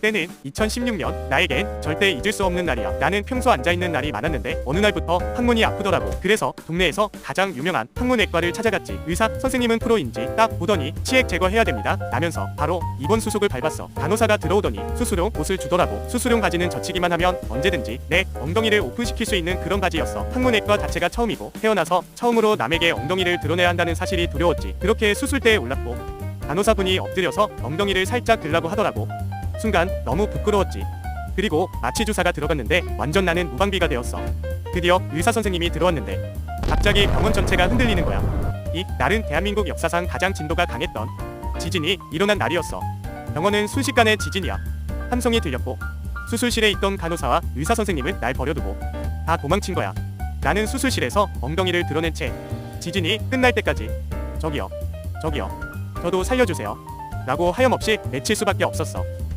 때는 2016년 나에겐 절대 잊을 수 없는 날이야. 나는 평소 앉아있는 날이 많았는데 어느 날부터 항문이 아프더라고. 그래서 동네에서 가장 유명한 항문외과를 찾아갔지. 의사 선생님은 프로인지 딱 보더니 치액 제거해야 됩니다. 라면서 바로 입원 수속을 밟았어. 간호사가 들어오더니 수술용 옷을 주더라고. 수술용 바지는 젖히기만 하면 언제든지 내 엉덩이를 오픈시킬 수 있는 그런 바지였어. 항문외과 자체가 처음이고 태어나서 처음으로 남에게 엉덩이를 드러내야 한다는 사실이 두려웠지. 그렇게 수술대에 올랐고 간호사분이 엎드려서 엉덩이를 살짝 들라고 하더라고 순간 너무 부끄러웠지. 그리고 마취 주사가 들어갔는데 완전 나는 무방비가 되었어. 드디어 의사 선생님이 들어왔는데 갑자기 병원 전체가 흔들리는 거야. 이 날은 대한민국 역사상 가장 진도가 강했던 지진이 일어난 날이었어. 병원은 순식간에 지진이야. 함성이 들렸고 수술실에 있던 간호사와 의사 선생님은 날 버려두고 다 도망친 거야. 나는 수술실에서 엉덩이를 드러낸 채 지진이 끝날 때까지 저기요, 저기요, 저도 살려주세요. 라고 하염없이 외칠 수밖에 없었어.